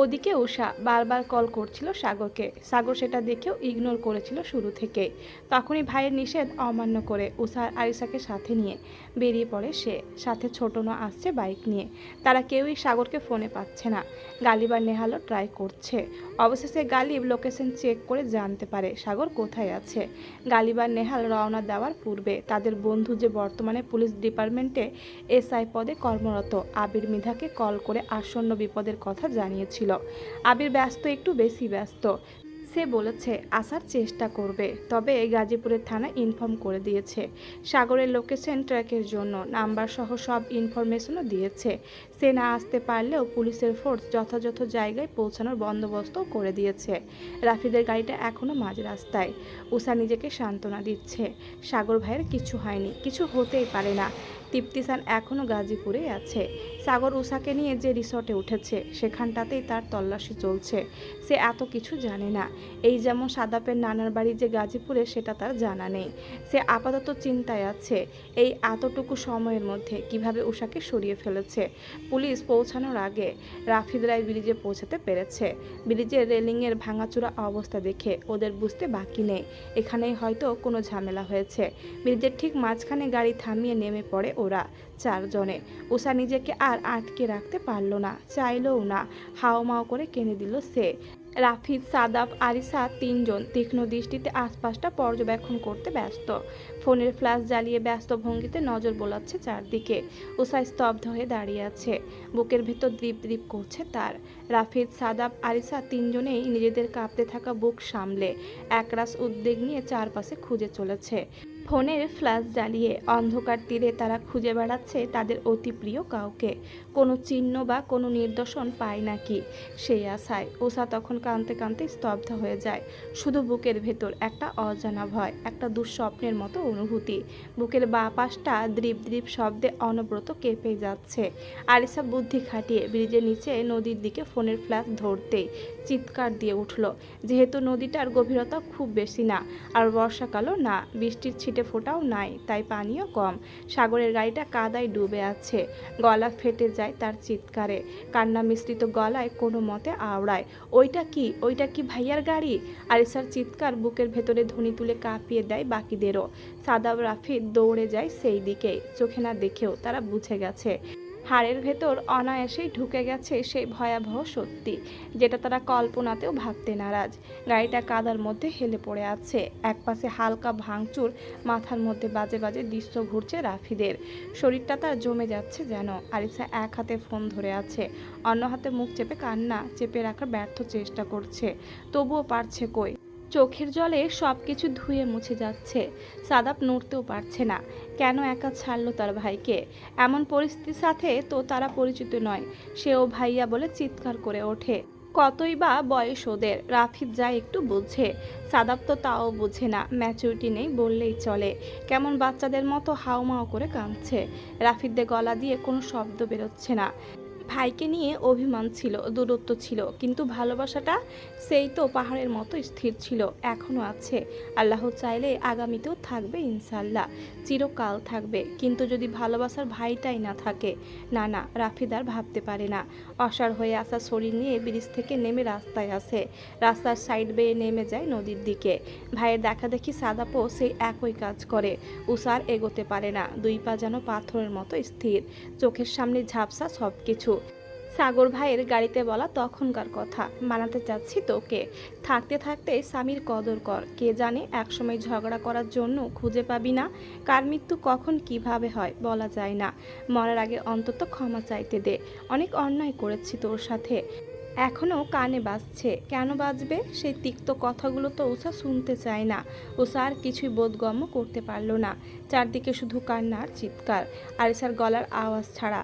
ওদিকে উষা বারবার কল করছিল সাগরকে। সাগর সেটা দেখেও ইগনোর করেছিল শুরু থেকে। তখনই ভাইয়ের নিষেধ অমান্য করে উষা আর আরিসাকে সাথে নিয়ে বেরিয়ে পড়ে সে। সাথে ছোটনো আসছে বাইক নিয়ে। তারা কেউই সাগরকে ফোনে পাচ্ছে না। গালিব আর নেহালও ট্রাই করছে। অবশেষে গালিব লোকেশন চেক করে জানতে পারে সাগর কোথায় আছে। গালিব আর নেহাল রওনা দেওয়ার পূর্বে তাদের বন্ধু যে বর্তমানে পুলিশ ডিপার্টমেন্টে এসআই পদে কর্মরত, আবির মিধাকে কল করে আসন্ন বিপদের কথা জানিয়েছিল। আবির ব্যস্ত, একটু বেশি ব্যস্ত। সে বলেছে, আসার চেষ্টা করবে। তবে গাজীপুরের থানা ইনফর্ম করে দিয়েছে। সাগরের লোকেশন ট্র্যাকের জন্য নাম্বার সহ সব ইনফরমেশনও দিয়েছে। সে না আসতে পারলেও পুলিশের ফোর্স যথাযথ জায়গায় পৌঁছানোর বন্দোবস্তও করে দিয়েছে। রাফিদের গাড়িটা এখনও মাঝ রাস্তায়। উষা নিজেকে সান্ত্বনা দিচ্ছে। সাগর ভাইয়ের কিছু হয়নি, কিছু হতেই পারে না। তৃপ্তিসান এখনও গাজীপুরেই আছে। সাগর উষাকে নিয়ে যে রিসর্টে উঠেছে, সেখানটাতেই তার তল্লাশি চলছে। সে এত কিছু জানে না। এই যেমন সাদাপের নানার বাড়ি যে গাজীপুরে, সেটা তার জানা নেই। সে আপাতত চিন্তায় আছে, এই এতটুকু সময়ের মধ্যে কীভাবে উষাকে সরিয়ে ফেলেছে। পুলিশ পৌঁছানোর আগে রাফিদ রায় ব্রিজে পৌঁছাতে পেরেছে। ব্রিজের রেলিংয়ের ভাঙাচোরা অবস্থা দেখে ওদের বুঝতে বাকি নেই। এখানেই হয়তো কোনো ঝামেলা হয়েছে। ব্রিজের ঠিক মাঝখানে গাড়ি থামিয়ে নেমে পড়ে ওরা চারজনে। উষা নিজেকে আর আটকে রাখতে পারল না, চাইলেও না, হাওমাও করে কেনে দিল সে। রাফিদ, সাদাব, আরিসা তিনজন তীক্ষ্ণ দৃষ্টিতে আশপাশটা পর্যবেক্ষণ করতে ব্যস্ত। ফোনের ফ্ল্যাশ জ্বালিয়ে ব্যস্ত ভঙ্গিতে নজর বোলাচ্ছে চারদিকে। উষা স্তব্ধ হয়ে দাঁড়িয়ে আছে। বুকের ভেতর দ্বীপ দ্বীপ করছে তার। রাফিদ, সাদাব, আরিসা তিনজনেই নিজেদের কাঁপতে থাকা বুক সামলে। একরাশ উদ্বেগ নিয়ে চারপাশে খুঁজে চলেছে। ফোনের ফ্ল্যাশ জ্বালিয়ে অন্ধকার তীরে তারা খুঁজে বেড়াচ্ছে তাদের অতি প্রিয় কাউকে। কোনো চিহ্ন বা কোনো নির্দশন পায় নাকি? সেই আশায় উষা তখন কাঁদতে কাঁদতে স্তব্ধ হয়ে যায়। শুধু বুকের ভেতর একটা অজানা ভয়, একটা দুঃস্বপ্নের মতো অনুভূতি। বুকের বা পাশটা দ্রীপ দ্রীপ শব্দে অনব্রত কেঁপে যাচ্ছে। আরিসা বুদ্ধি খাটিয়ে ব্রিজের নিচে নদীর দিকে ফোনের ফ্ল্যাশ ধরতেই চিৎকার দিয়ে উঠল। যেহেতু নদীটার গভীরতা খুব বেশি না, আর বর্ষাকালও না, বৃষ্টির ছিটে ফোটাও নাই, তাই পানিও কম। সাগরের গাড়িটা কাদায় ডুবে আছে। গলা ফেটে যায় তার চিৎকারে। কান্না মিশ্রিত গলায় কোনো মতে আওড়ায়। ওইটা কি? ওইটা কি ভাইয়ার গাড়ি? আরিসার চিৎকার বুকের ভেতরে ধ্বনি তুলে কাঁপিয়ে দেয় বাকিদেরও। সাদাব রাফি দৌড়ে যায় সেই দিকে চোখে না দেখেও তারা বুঝে গেছে। হাড়ের ভেতর অনায়াসেই ঢুকে গেছে সেই ভয়াবহ সত্যি, যেটা তারা কল্পনাতেও ভাবতে নারাজ। গাড়িটা কাদার মধ্যে হেলে পড়ে আছে। একপাশে হালকা ভাঙচুর, মাথার মধ্যে বাজে বাজে দৃশ্য ঘুরছে রাফিদের। শরীরটা তার জমে যাচ্ছে যেন। আরিসা এক হাতে ফোন ধরে আছে। অন্য হাতে মুখ চেপে কান্না, চেপে রাখার ব্যর্থ চেষ্টা করছে। তবুও পারছে কই? চোখের জলে সব কিছু ধুয়ে মুছে যাচ্ছে। সাদাপ নড়তেও পারছে না। কেন একা ছাড়লো তার ভাইকে? এমন পরিস্থিতির সাথে তো তারা পরিচিত নয়। সেও ভাইয়া বলে চিৎকার করে ওঠে। কতই বা বয়স ওদের রাফিদ যায় একটু বুঝে। সাদাপ তো তাও বুঝে না ম্যাচুরিটি নেই বললেই চলে। কেমন বাচ্চাদের মতো হাওমাও করে কাঁদছে। রাফিদদের গলা দিয়ে কোনো শব্দ বেরোচ্ছে না। ভাইকে নিয়ে অভিমান ছিল, দূরত্ব ছিল, কিন্তু ভালোবাসাটা সেই তো পাহাড়ের মতো স্থির ছিল এখনও আছে। আল্লাহ চাইলে আগামীতেও থাকবে ইনশাল্লাহ চিরকাল থাকবে, কিন্তু যদি ভালোবাসার ভাইটাই না থাকে, না না রাফিদার ভাবতে পারে না। অসার হয়ে আসা শরীর নিয়ে ব্রিজ থেকে নেমে রাস্তায় আসে, রাস্তার সাইড বেয়ে নেমে যায় নদীর দিকে। ভাইয়ের দেখা দেখি সাদাপো সেই একই কাজ করে উষার এগোতে পারে না, দুই পা যেন পাথরের মতো স্থির, চোখের সামনে ঝাপসা সব কিছু সাগর ভাইয়ের গাড়িতে বলা তখনকার কথা। মানাতে চাচ্ছি তোকে। থাকতে থাকতে স্বামীর কদর কর। কে জানে একসময় ঝগড়া করার জন্য খুঁজে পাবি না। কার মৃত্যু কখন কীভাবে হয় বলা যায় না। মরার আগে অন্তত ক্ষমা চাইতে দে। অনেক অন্যায় করেছি তোর সাথে। এখনও কানে বাজছে। কেন বাজবে? সেই তিক্ত কথাগুলো তো উষা শুনতে চায় না। উষা আর কিছুই বোধগম্য করতে পারল না। চারদিকে শুধু কান্নার চিৎকার। আরিসার গলার আওয়াজ ছাড়া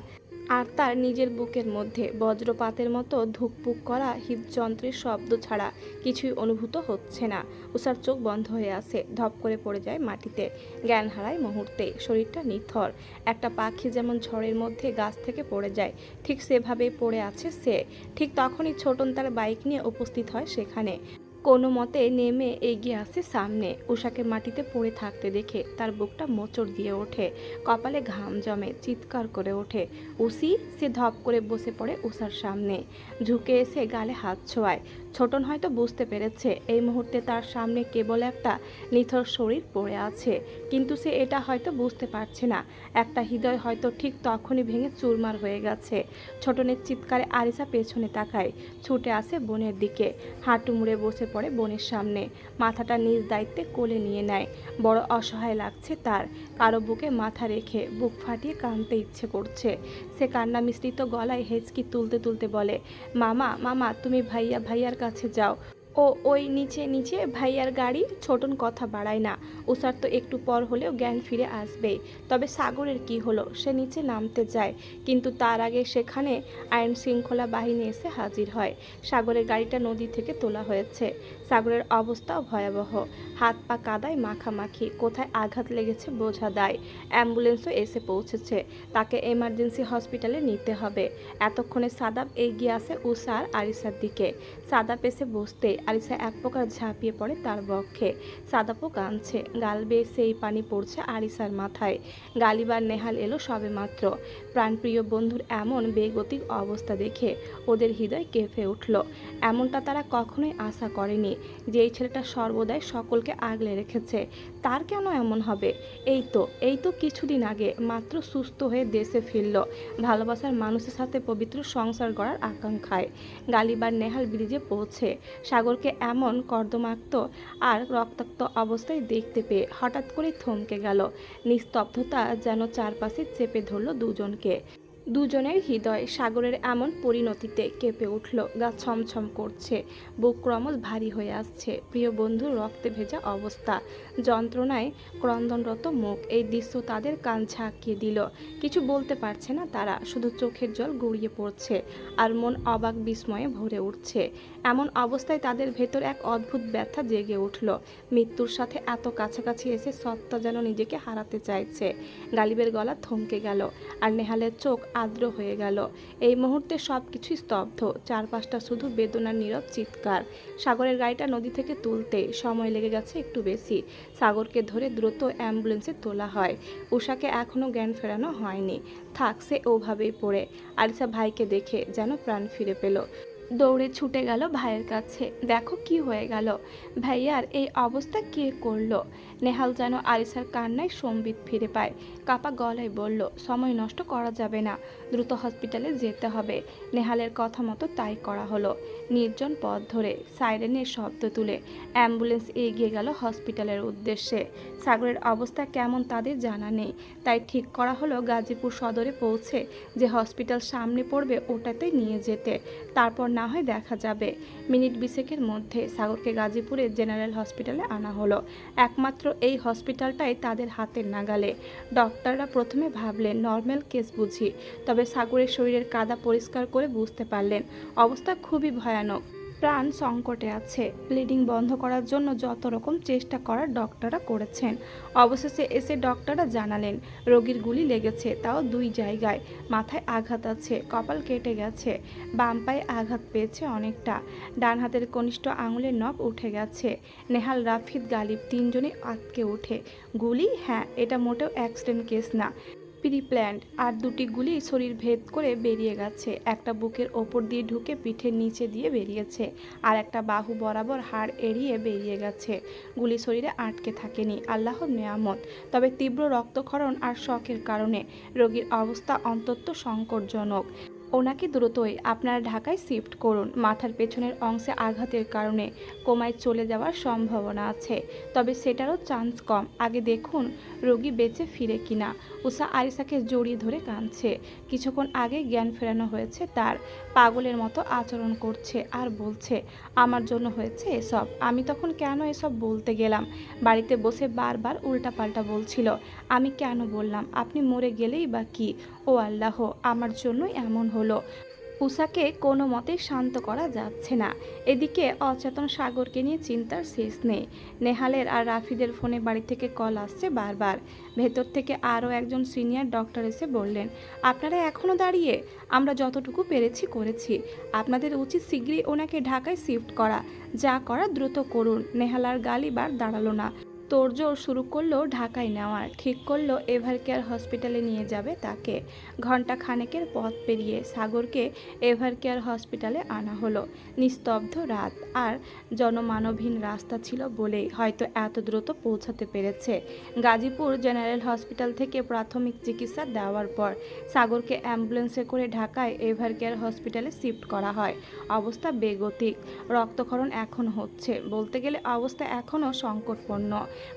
আর তার নিজের বুকের মধ্যে বজ্রপাতের মতো ধুকপুক করা হৃদযন্ত্রের শব্দ ছাড়া কিছুই অনুভূত হচ্ছে না। উষার চোখ বন্ধ হয়ে আসে ধপ করে পড়ে যায় মাটিতে। জ্ঞান হারায় মুহূর্তে, শরীরটা নিথর। একটা পাখি যেমন ঝড়ের মধ্যে গাছ থেকে পড়ে যায়, ঠিক সেভাবেই পড়ে আছে সে। ঠিক তখনই ছোটন তার বাইক নিয়ে উপস্থিত হয় সেখানে। কোনো মতে নেমে এগিয়ে আসে সামনে। উষাকে মাটিতে পড়ে থাকতে দেখে তার বুকটা মোচড় দিয়ে ওঠে, কপালে ঘাম জমে, চিৎকার করে ওঠে। উসি সে ধপ করে বসে পড়ে উষার সামনে। ঝুঁকে এসে গালে হাত ছোঁয়ায়। ছোটন হয়তো বুঝতে পেরেছে, এই মুহূর্তে তার সামনে কেবল একটা নিথর শরীর পড়ে আছে। কিন্তু সে এটা হয়তো বুঝতে পারছে না। একটা হৃদয় হয়তো ঠিক তখনই ভেঙে চুরমার হয়ে গেছে। ছোটনের চিৎকারে আরিসা পেছনে তাকায়, ছুটে আসে বোনের দিকে। হাঁটু মুড়ে বসে পড়ে বোনের সামনে। মাথাটা নিজ দায়িত্বে কোলে নিয়ে নেয়। বড় অসহায় লাগছে তার। কারও বুকে মাথা রেখে বুক ফাটিয়ে কাঁদতে ইচ্ছে করছে। সে কান্না মিশ্রিত গলায় হেঁচকি তুলতে তুলতে বলে, মামা মামা, তুমি ভাইয়া, ভাইয়ার কাছে যাও। ও ওই নিচে নিচে ভাইয়ার গাড়ি ছোটন কথা বাড়ায় না। উষার তো একটু পর হলেও জ্ঞান ফিরে আসবে তবে সাগরের কি হলো, সে নিচে নামতে যায়। কিন্তু তার আগে সেখানে আইন শৃঙ্খলা বাহিনী এসে হাজির হয়। সাগরের গাড়িটা নদী থেকে তোলা হয়েছে। সাগরের অবস্থাও ভয়াবহ। হাত পা কাদায় মাখামাখি, কোথায় আঘাত লেগেছে বোঝা দায়। অ্যাম্বুলেন্সও এসে পৌঁছেছে। তাকে এমার্জেন্সি হসপিটালে নিতে হবে। এতক্ষণে সাদাব এগিয়ে আসে উষার আরিসার দিকে। সাদাব এসে বসতে আরিসা এক প্রকার ঝাঁপিয়ে পড়ে তার বক্ষে। সাদাপও কাঁদছে। গাল বেয়ে সেই পানি পড়ছে আরিসার মাথায়। গালিবার নেহাল এলো সবে মাত্র প্রাণপ্রিয় বন্ধুর এমন বেগতিক অবস্থা দেখে ওদের হৃদয় কেঁপে উঠল। এমনটা তারা কখনোই আশা করেনি। যে এই ছেলেটা সর্বদাই সকলকে আগলে রেখেছে। তার কেন এমন হবে? এই তো এই তো কিছুদিন আগে মাত্র সুস্থ হয়ে দেশে ফিরল, ভালোবাসার মানুষের সাথে পবিত্র সংসার গড়ার আকাঙ্ক্ষায়। গালিবার নেহাল ব্রিজে পৌঁছে সাগরকে এমন কর্দমাক্ত আর রক্তাক্ত অবস্থায় দেখতে পেয়ে হঠাৎ করে থমকে গেল। নিস্তব্ধতা যেন চারপাশে চেপে ধরল দুজনকে। দুজনের হৃদয় সাগরের এমন পরিণতিতে কেঁপে উঠল, গা ছমছম করছে, বুক ক্রমশ ভারী হয়ে আসছে। প্রিয় বন্ধু, রক্তে ভেজা অবস্থা। যন্ত্রণায় ক্রন্দনরত মুখ, এই দৃশ্য তাদের কান ঝাঁকিয়ে দিল। কিছু বলতে পারছে না তারা, শুধু চোখের জল গড়িয়ে পড়ছে, আর মন অবাক বিস্ময়ে ভরে উঠছে। এমন অবস্থায় তাদের ভেতর এক অদ্ভুত ব্যথা জেগে উঠল। মৃত্যুর সাথে এত কাছাকাছি এসে সত্তা যেন নিজেকে হারাতে চাইছে। গালিবের গলা থমকে গেল আর নেহালের চোখ আর্দ্র হয়ে গেল। এই মুহূর্তে সব কিছুই স্তব্ধ, চারপাশটা শুধু বেদনার নীরব চিৎকার। সাগরের গাড়িটা নদী থেকে তুলতে সময় লেগে গেছে একটু বেশি। সাগরকে ধরে দ্রুত অ্যাম্বুলেন্সে তোলা হয়। উষাকে এখনও জ্ঞান ফেরানো হয়নি। থাক, সে ওভাবেই পড়ে। আরিসা ভাইকে দেখে যেন প্রাণ ফিরে পেল। দৌড়ে ছুটে গেল ভাইয়ের কাছে। দেখো কি হয়ে গেল। ভাইয়ার এই অবস্থা কে করল? নেহাল যেন আরিসার কান্নায় সম্বিত ফিরে পায়। কাপা গলায় বলল, সময় নষ্ট করা যাবে না, দ্রুত হসপিটালে যেতে হবে। নেহালের কথা মতো তাই করা হলো। নির্জন পথ ধরে সাইরেনের শব্দ তুলে অ্যাম্বুলেন্স এগিয়ে গেল হসপিটালের উদ্দেশ্যে। সাগরের অবস্থা কেমন তাদের জানা নেই। তাই ঠিক করা হলো গাজীপুর সদরে পৌঁছে যে হসপিটাল সামনে পড়বে ওটাতে নিয়ে যেতে। তারপর না হয় দেখা যাবে। মিনিট বিশেকের মধ্যে সাগরকে গাজীপুরে জেনারেল হসপিটালে আনা হলো। একমাত্র এই হসপিটালটাই তাদের হাতের নাগালে। ডক্টররা প্রথমে ভাবলেন, নর্মাল কেস বুঝি, তবে সাগরের শরীরের কাদা পরিষ্কার করে বুঝতে পারলেন। অবস্থা খুবই ভয়ানক। প্রাণ সংকটে আছে। ব্লিডিং বন্ধ করার জন্য যত রকম চেষ্টা করার ডক্টররা করেছেন। অবশেষে এসে ডক্টররা জানালেন, রোগীর গুলি লেগেছে, তাও দুই জায়গায়। মাথায় আঘাত আছে, কপাল কেটে গেছে, বাম পায়ে আঘাত পেয়েছে অনেকটা। ডান হাতের কনিষ্ঠ আঙুলের নখ উঠে গেছে। নেহাল রাফিদ গালিব তিনজনই আটকে ওঠে। গুলি? হ্যাঁ এটা মোটেও অ্যাক্সিডেন্ট কেস না। প্রি প্ল্যান্ড আর দুটি গুলি শরীর ভেদ করে বেরিয়ে গেছে। একটা বুকের ওপর দিয়ে ঢুকে পিঠের নিচে দিয়ে বেরিয়েছে আর একটা বাহু বরাবর হাড় এড়িয়ে বেরিয়ে গেছে। গুলি শরীরে আটকে থাকেনি, আল্লাহর নেয়ামত। তবে তীব্র রক্তক্ষরণ আর শখের কারণে রোগীর অবস্থা অন্তত সংকটজনক। ওনাকে দ্রুতই আপনারা ঢাকায় শিফট করুন। মাথার পেছনের অংশে আঘাতের কারণে কোমায় চলে যাওয়ার সম্ভাবনা আছে, তবে সেটারও চান্স কম। আগে দেখুন রোগী বেঁচে ফিরে কিনা। উষা আরিসাকে জড়িয়ে ধরে কাঁদছে। কিছুক্ষণ আগে জ্ঞান ফেরানো হয়েছে তার। পাগলের মতো আচরণ করছে আর বলছে, আমার জন্য হয়েছে এসব। আমি তখন কেন এসব বলতে গেলাম? বাড়িতে বসে বারবার উল্টাপাল্টা বলছিল, আমি কেন বললাম? আপনি মরে গেলেই বা কি? ও আল্লাহ আমার জন্যই এমন হলো। উষাকে কোনো মতেই শান্ত করা যাচ্ছে না। এদিকে অচেতন সাগরকে নিয়ে চিন্তার শেষ নেই। নেহালের আর রাফিদের ফোনে বাড়ি থেকে কল আসছে বারবার। ভেতর থেকে আরও একজন সিনিয়র ডক্টর এসে বললেন, আপনারা এখনও দাঁড়িয়ে? আমরা যতটুকু পেরেছি করেছি। আপনাদের উচিত শীঘ্রই ওনাকে ঢাকায় শিফট করা। যা করা দ্রুত করুন। নেহালার গালিবার দাঁড়াল না। তোড়জোড় শুরু করল ঢাকায় নেওয়ার, ঠিক করল এভার কেয়ার হসপিটালে নিয়ে যাবে তাকে। ঘণ্টা খানেকের পথ পেরিয়ে সাগরকে এভার কেয়ার হসপিটালে আনা হলো। নিস্তব্ধ রাত, আর জনমানবহীন রাস্তা ছিল বলেই হয়তো এত দ্রুত পৌঁছাতে পেরেছে। গাজীপুর জেনারেল হসপিটাল থেকে প্রাথমিক চিকিৎসা দেওয়ার পর সাগরকে অ্যাম্বুলেন্সে করে ঢাকায় এভার কেয়ার হসপিটালে শিফট করা হয়। অবস্থা বেগতিক, রক্তক্ষরণ এখন হচ্ছে। বলতে গেলে অবস্থা এখনও সংকটপূর্ণ।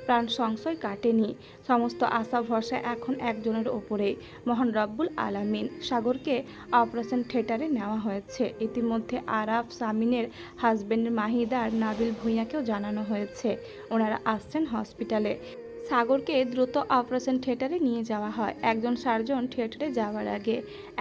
প্রাণ সংশয় কাটেনি। সমস্ত আশা, ভরসা এখন একজনের ওপরে। মহান রব্বুল আলামিন সাগরকে অপারেশন থিয়েটারে নেওয়া হয়েছে। ইতিমধ্যে আরাফ সামিনের হাজব্যান্ড মাহিদার নাবিল ভূঁইয়াকেও জানানো হয়েছে। ওনারা আসছেন হসপিটালে সাগরকে দ্রুত অপারেশন থিয়েটারে নিয়ে যাওয়া হয়। একজন সার্জন থিয়েটারে যাওয়ার আগে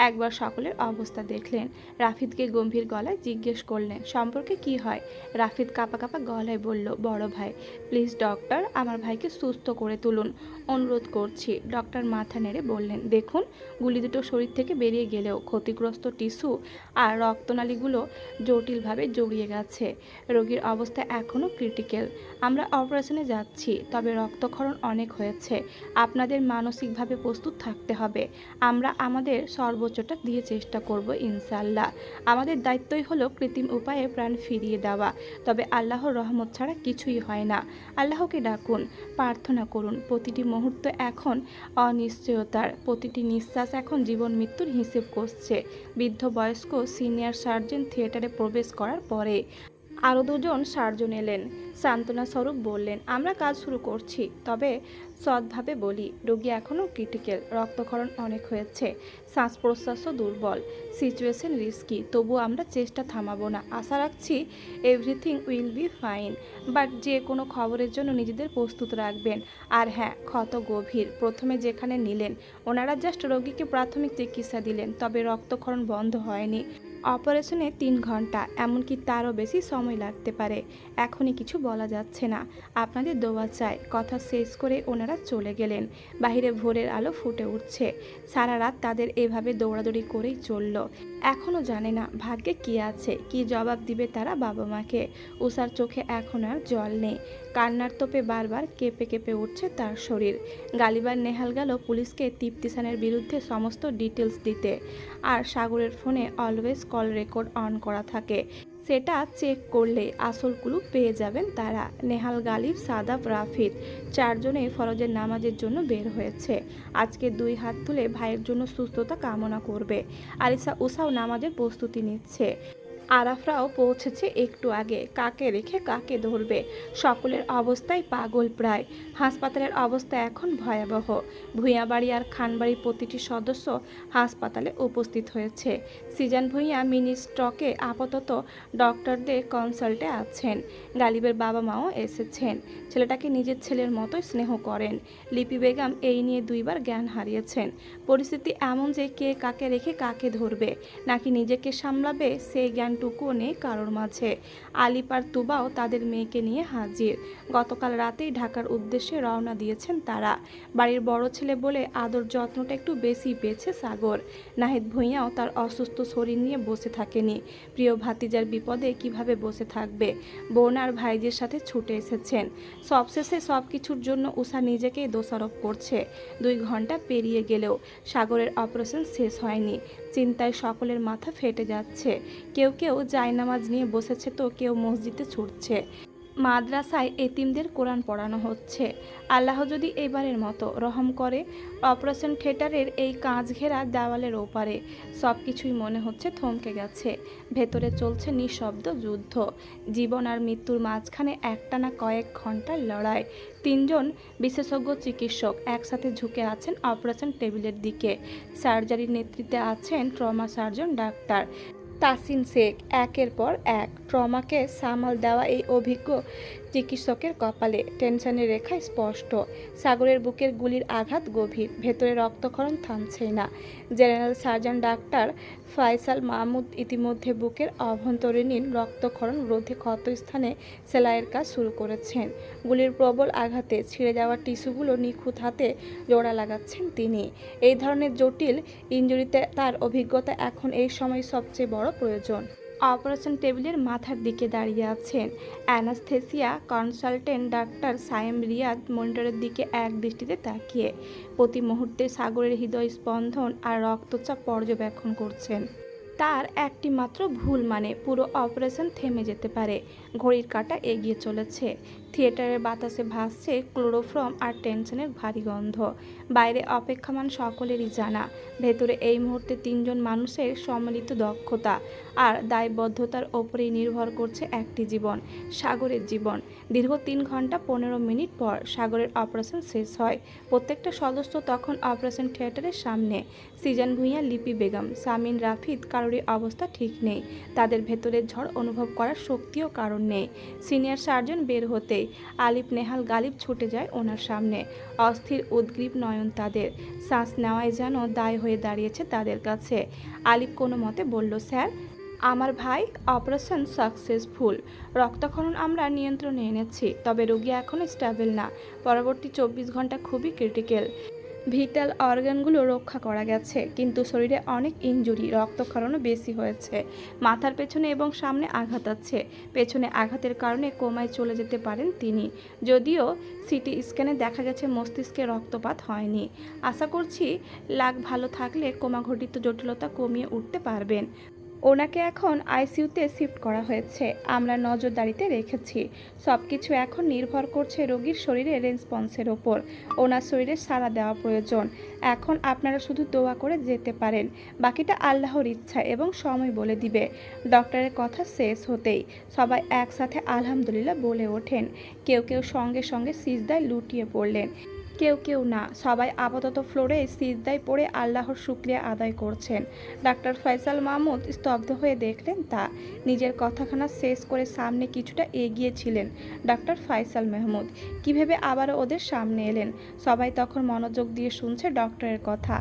একবার সকলের অবস্থা দেখলেন। রাফিদকে গম্ভীর গলায় জিজ্ঞেস করলেন, সম্পর্কে কি হয়? রাফিদ কাপা কাপা গলায় বলল, বড় ভাই, প্লিজ ডক্টর, আমার ভাইকে সুস্থ করে তুলুন। অনুরোধ করছি। ডক্টর মাথা নেড়ে বললেন, দেখুন, গুলি দুটো শরীর থেকে বেরিয়ে গেলেও ক্ষতিগ্রস্ত টিস্যু আর রক্তনালীগুলো জটিলভাবে জড়িয়ে গেছে। রোগীর অবস্থা এখনও ক্রিটিক্যাল। আমরা অপারেশনে যাচ্ছি, তবে রক্তক্ষরণ অনেক হয়েছে। আপনাদের মানসিকভাবে প্রস্তুত থাকতে হবে। আমরা আমাদের সর্বোচ্চটা দিয়ে চেষ্টা করব ইনশাল্লাহ আমাদের দায়িত্বই হলো কৃত্রিম উপায়ে প্রাণ ফিরিয়ে দেওয়া। তবে আল্লাহর রহমত ছাড়া কিছুই হয় না। আল্লাহকে ডাকুন, প্রার্থনা করুন। প্রতিটি মুহূর্ত এখন অনিশ্চয়তার, প্রতিটি নিঃশ্বাস এখন জীবন মৃত্যুর হিসেব করছে। বৃদ্ধ বয়স্ক সিনিয়র সার্জন থিয়েটারে প্রবেশ করার পরে আরও দুজন সার্জন এলেন। সান্ত্বনা স্বরূপ বললেন, আমরা কাজ শুরু করছি, তবে সৎভাবে বলি, রোগী এখনও ক্রিটিক্যাল, রক্তক্ষরণ অনেক হয়েছে শ্বাস প্রশ্বাসও দুর্বল, সিচুয়েশন রিস্কি তবু আমরা চেষ্টা থামাবো না। আশা রাখছি everything will be fine, but যে কোনো খবরের জন্য নিজেদের প্রস্তুত রাখবেন। আর হ্যাঁ ক্ষত গভীর, প্রথমে যেখানে নিলেন, ওনারা জাস্ট রোগীকে প্রাথমিক চিকিৎসা দিলেন, তবে রক্তক্ষরণ বন্ধ হয়নি। অপারেশনে তিন ঘণ্টা, এমনকি তারও বেশি সময় লাগতে পারে। এখনই কিছু বলা যাচ্ছে না। আপনাদের দোয়া চাই। কথা শেষ করে ওনারা চলে গেলেন। বাইরে ভোরের আলো ফুটে উঠছে। সারা রাত তাদের এভাবে দৌড়াদৌড়ি করেই চলল। এখনও জানে না ভাগ্যে কি আছে, কি জবাব দিবে তারা বাবা মাকে উষার চোখে এখন আর জল নেই। কান্নার তোপে বারবার কেঁপে কেঁপে উঠছে তার শরীর। গালিবার নেহাল গেল পুলিশকে তৃপ্তিসানের বিরুদ্ধে সমস্ত ডিটেলস দিতে। আর সাগরের ফোনে অলওয়েজ কল রেকর্ড অন করা থাকে। সেটা চেক করলে আসল ক্লু পেয়ে যাবেন তারা। নেহাল গালিব, সাদাব, রাফিদ চারজনে ফরজের নামাজের জন্য বের হয়েছে। আজকে দুই হাত তুলে ভাইয়ের জন্য সুস্থতা কামনা করবে। আলিসা উষাও নামাজের প্রস্তুতি নিচ্ছে। আরাফরাও পৌঁছেছে একটু আগে। কাকে রেখে কাকে ধরবে? সকলের অবস্থাই পাগল প্রায়। হাসপাতালের অবস্থা এখন ভয়াবহ। ভূঁইয়াবাড়ি আর খানবাড়ির প্রতিটি সদস্য হাসপাতালে উপস্থিত হয়েছে। সিজান ভূঁইয়া মিনি স্টকে আপাতত ডক্টরদের কনসাল্টে আছেন। গালিবের বাবা মাও এসেছেন। ছেলেটাকে নিজের ছেলের মতোই স্নেহ করেন। লিপি বেগম এই নিয়ে দুইবার জ্ঞান হারিয়েছেন। পরিস্থিতি এমন যে কে কাকে রেখে কাকে ধরবে? নাকি নিজেকে সামলাবে সেই জ্ঞানটুকুও নেই কারোর মাঝে। আলিপ আর তুবাও তাদের মেয়েকে নিয়ে হাজির। গতকাল রাতেই ঢাকার উদ্দেশ্যে রওনা দিয়েছেন তারা। বাড়ির বড় ছেলে বলে আদর যত্নটা একটু বেশি পেয়েছে সাগর। নাহিদ ভূঁইয়াও তার অসুস্থ শরীর নিয়ে বসে থাকেনি। প্রিয় ভাতিজার বিপদে কীভাবে বসে থাকবে? বোন আর ভাইদের সাথে ছুটে এসেছেন। সবশেষে সব কিছুর জন্য উষা নিজেকেই দোষারোপ করছে। দুই ঘণ্টা পেরিয়ে গেলেও সাগরের অপারেশন শেষ হয়নি। চিন্তায় সকলের মাথা ফেটে যাচ্ছে। কেউ কেউ জায়নামাজ নিয়ে বসেছে তো কেউ মসজিদে ছুটছে। মাদ্রাসায় এতিমদের কোরআন পড়ানো হচ্ছে। আল্লাহ যদি এবারের মতো রহম করে, অপারেশন থিয়েটারের এই কাঁচ ঘেরা দেওয়ালের ওপারে সব কিছুই মনে হচ্ছে থমকে গেছে। ভেতরে চলছে নিঃশব্দ যুদ্ধ। জীবন আর মৃত্যুর মাঝখানে একটানা কয়েক ঘণ্টার লড়াই। তিনজন বিশেষজ্ঞ চিকিৎসক একসাথে ঝুঁকে আছেন অপারেশন টেবিলের দিকে। সার্জারির নেতৃত্বে আছেন trauma surgeon doctor. Tasin Sheikh একের পর এক। ট্রমাকে সামাল দেওয়া এই অভিজ্ঞ চিকিৎসকের কপালে টেনশনের রেখা স্পষ্ট। সাগরের বুকের গুলির আঘাত গভীর, ভেতরে রক্তক্ষরণ থামছেই না। General surgeon doctor Faisal Mahmud ইতিমধ্যে বুকের অভ্যন্তরীণ রক্তক্ষরণ রোধে ক্ষতস্থানে সেলাইয়ের কাজ শুরু করেছেন। গুলির প্রবল আঘাতে ছিঁড়ে যাওয়া টিস্যুগুলো নিখুঁত হাতে জোড়া লাগাচ্ছেন তিনি। এই ধরনের জটিল ইনজুরিতে তার অভিজ্ঞতা এখন এই সময় সবচেয়ে বড় প্রয়োজন। অপারেশন টেবিলের মাথার দিকে দাঁড়িয়ে আছেন। Anaesthesia consultant doctor Sayem Riyad মনিটরের দিকে এক দৃষ্টিতে তাকিয়ে। প্রতি মুহূর্তে সাগরের হৃদয় স্পন্দন আর রক্তচাপ পর্যবেক্ষণ করছেন। তার একটি মাত্র ভুল মানে পুরো অপারেশন থেমে যেতে পারে। ঘড়ির কাঁটা এগিয়ে চলেছে। থিয়েটারের বাতাসে ভাসছে ক্লোরোফ্রম আর টেনশনের ভারী গন্ধ। বাইরে অপেক্ষমান সকলেরই জানা, ভেতরে এই মুহূর্তে তিনজন মানুষের সম্মিলিত দক্ষতা আর দায়বদ্ধতার ওপরেই নির্ভর করছে একটি জীবন, সাগরের জীবন। দীর্ঘ তিন ঘণ্টা পনেরো মিনিট পর সাগরের অপারেশন শেষ হয়। প্রত্যেকটা সদস্য তখন অপারেশন থিয়েটারের সামনে। সিজন ভুঁইয়া, লিপি বেগম, সামিন রাফিদ কারোরই অবস্থা ঠিক নেই। তাদের ভেতরের ঝড় অনুভব করার শক্তিও কারণ নেই। সিনিয়র সার্জন বের হতেই আলিফ নেহাল গালিব ছুটে যায় ওনার সামনে। অস্থির উদ্গ্রীব নয়ন তাদের। শ্বাস নেওয়ায় যেন দায় হয়ে দাঁড়িয়েছে তাদের কাছে। আলিফ কোনো মতে বলল, স্যার, আমার ভাই অপারেশন সাকসেসফুল। রক্তক্ষরণ আমরা নিয়ন্ত্রণে এনেছি, তবে রোগী এখনও স্টেবল না। পরবর্তী চব্বিশ ঘণ্টা খুবই ক্রিটিক্যাল। ভিটাল অর্গানগুলো রক্ষা করা গেছে, কিন্তু শরীরে অনেক ইনজুরি, রক্তক্ষরণও বেশি হয়েছে। মাথার পেছনে এবং সামনে আঘাত আছে। পেছনে আঘাতের কারণে কোমায় চলে যেতে পারেন তিনি। যদিও সিটি স্ক্যানে দেখা গেছে মস্তিষ্কে রক্তপাত হয়নি। আশা করছি লাগ ভালো থাকলে কোমা ঘটিত জটিলতা কমিয়ে উঠতে পারবেন। ওনাকে এখন আইসিইউতে শিফট করা হয়েছে। আমরা নজরদারিতে রেখেছি। সব কিছু এখন নির্ভর করছে রোগীর শরীরে রেসপন্সের ওপর। ওনার শরীরে সাড়া দেওয়া প্রয়োজন। এখন আপনারা শুধু দোয়া করে যেতে পারেন। বাকিটা আল্লাহর ইচ্ছা এবং সময় বলে দিবে। ডক্টরের কথা শেষ হতেই সবাই একসাথে আলহামদুলিল্লাহ বলে ওঠেন। কেউ কেউ সঙ্গে সঙ্গে সিজদায় লুটিয়ে পড়লেন। কেউ কেউ না। সবাই আপাতত ফ্লোরে সিজদায় পড়ে আল্লাহর শুক্রিয়া আদায় করছেন। ডাক্তার ফয়সাল মাহমুদ স্তব্ধ হয়ে দেখলেন তা। নিজের কথাখানা শেষ করে সামনে কিছুটা এগিয়েছিলেন ডাক্তার ফয়সাল মাহমুদ। কীভাবে আবারও ওদের সামনে এলেন? সবাই তখন মনোযোগ দিয়ে শুনছে ডক্টরের কথা।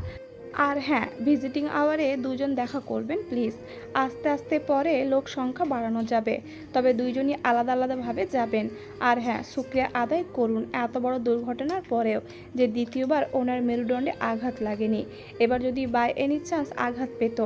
আর হ্যাঁ ভিজিটিং আওয়ারে দুজন দেখা করবেন প্লিজ আস্তে আস্তে পরে লোক সংখ্যা বাড়ানো যাবে, তবে দুইজনই আলাদা আলাদাভাবে যাবেন। আর হ্যাঁ শুক্রিয়া আদায় করুন, এত বড় দুর্ঘটনার পরেও যে দ্বিতীয়বার ওনার মেরুদণ্ডে আঘাত লাগেনি। এবার যদি বাই এনি চান্স আঘাত পেত,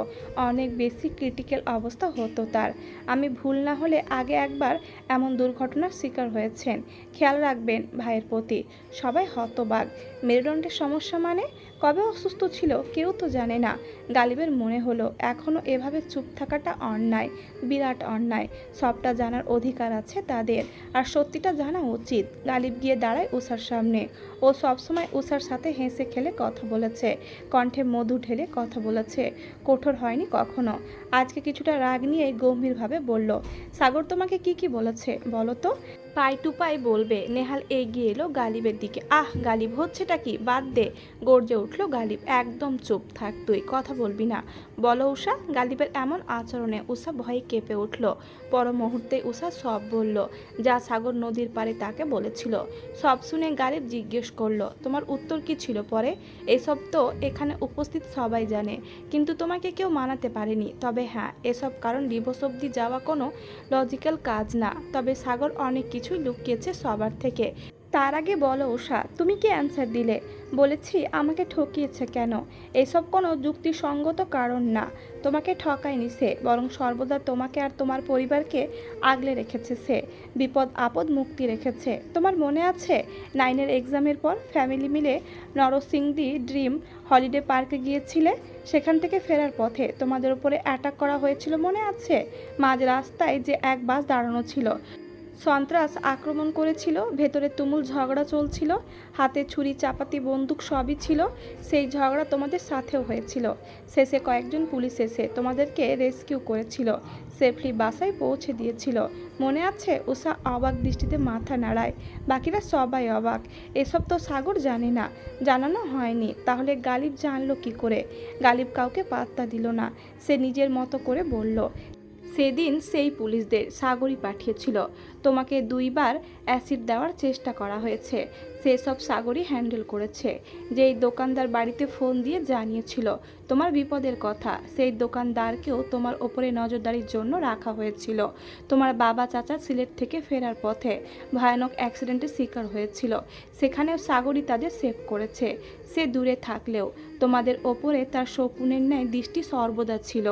অনেক বেশি ক্রিটিক্যাল অবস্থা হতো তার। আমি ভুল না হলে আগে একবার এমন দুর্ঘটনার শিকার হয়েছেন। খেয়াল রাখবেন ভাইয়ের প্রতি, সবাই হতবাক। মেরুদণ্ডের সমস্যা মানে কবে অসুস্থ ছিল কেউ তো জানে না। গালিবের মনে হলো এখনও এভাবে চুপ থাকাটা অন্যায়, বিরাট অন্যায়। সবটা জানার অধিকার আছে তাদের, আর সত্যিটা জানা উচিত। গালিব গিয়ে দাঁড়ায় উষার সামনে। ও সবসময় উষার সাথে হেসে খেলে কথা বলেছে। কণ্ঠে মধু ঢেলে কথা বলেছে। কঠোর হয়নি কখনো। আজকে কিছুটা রাগ নিয়ে গম্ভীরভাবে বলল, সাগর তোমাকে কি কি বলেছে বলো তো? পাই টু পাই বলবে। নেহাল এগিয়ে এলো গালিবের দিকে। আহ, গালিব, হচ্ছেটা কি? বাদ দে। গর্জে উঠল গালিব। একদম চুপ থাক তুই, কথা বলবি না। বলো উষা। গালিবের এমন আচরণে উষা ভয়ে কেঁপে উঠল। পর মুহূর্তে উষা সব বলল, যা সাগর নদীর পাড়ে তাকে বলেছিল। সব শুনে গালিব জিজ্ঞেস করল। তোমার উত্তর কি ছিল পরে? এসব তো এখানে উপস্থিত সবাই জানে। কিন্তু তোমাকে কেউ মানাতে পারেনি। তবে হ্যাঁ এসব কারণ ডিভোর্স অব্দি যাওয়া কোনো লজিক্যাল কাজ না। তবে সাগর অনেক কিছুই লুকিয়েছে সবার থেকে। তার আগে বলো উষা তুমি কি অ্যান্সার দিলে? বলেছি, আমাকে ঠকিয়েছে কেন? এসব কোনো যুক্তিসঙ্গত কারণ না। তোমাকে ঠকায়নি সে, বরং সর্বদা তোমাকে আর তোমার পরিবারকে আগলে রেখেছে সে, বিপদ আপদ মুক্তি রেখেছে। তোমার মনে আছে? নাইনের এক্সামের পর ফ্যামিলি মিলে নরসিংদি ড্রিম হলিডে পার্কে গিয়েছিলে? সেখান থেকে ফেরার পথে তোমাদের উপরে অ্যাটাক করা হয়েছিল মনে আছে? মাঝ রাস্তায় যে এক বাস দাঁড়ানো ছিল। সন্ত্রাস আক্রমণ করেছিল, ভেতরে তুমুল ঝগড়া চলছিল, হাতে ছুরি, চাপাতি, বন্দুক সবই ছিল, সেই ঝগড়া তোমাদের সাথেও হয়েছিল। শেষে কয়েকজন পুলিশ এসে তোমাদেরকে রেস্কিউ করেছিল, সেফলি বাসায় পৌঁছে দিয়েছিল। মনে আছে উষা অবাক দৃষ্টিতে মাথা নাড়ায়। বাকিরা সবাই অবাক। এসব তো সাগর জানে না। জানানো হয়নি। তাহলে গালিব জানলো কি করে? গালিব কাউকে পাত্তা দিল না। সে নিজের মতো করে বলল সেদিন সেই পুলিশদের সাগরই পাঠিয়েছিল। তোমাকে দুইবার অ্যাসিড দেওয়ার চেষ্টা করা হয়েছে। সেসব সাগরই হ্যান্ডেল করেছে। যেই দোকানদার বাড়িতে ফোন দিয়ে জানিয়েছিল, তোমার বিপদের কথা। সেই দোকানদারকেও তোমার ওপরে নজরদারির জন্য রাখা হয়েছিল। তোমার বাবা চাচা সিলেট থেকে ফেরার পথে ভয়ানক অ্যাক্সিডেন্টের শিকার হয়েছিল। সেখানেও সাগরই তাদের সেভ করেছে। সে দূরে থাকলেও তোমাদের ওপরে তার শকুনের ন্যায় দৃষ্টি সর্বদা ছিল।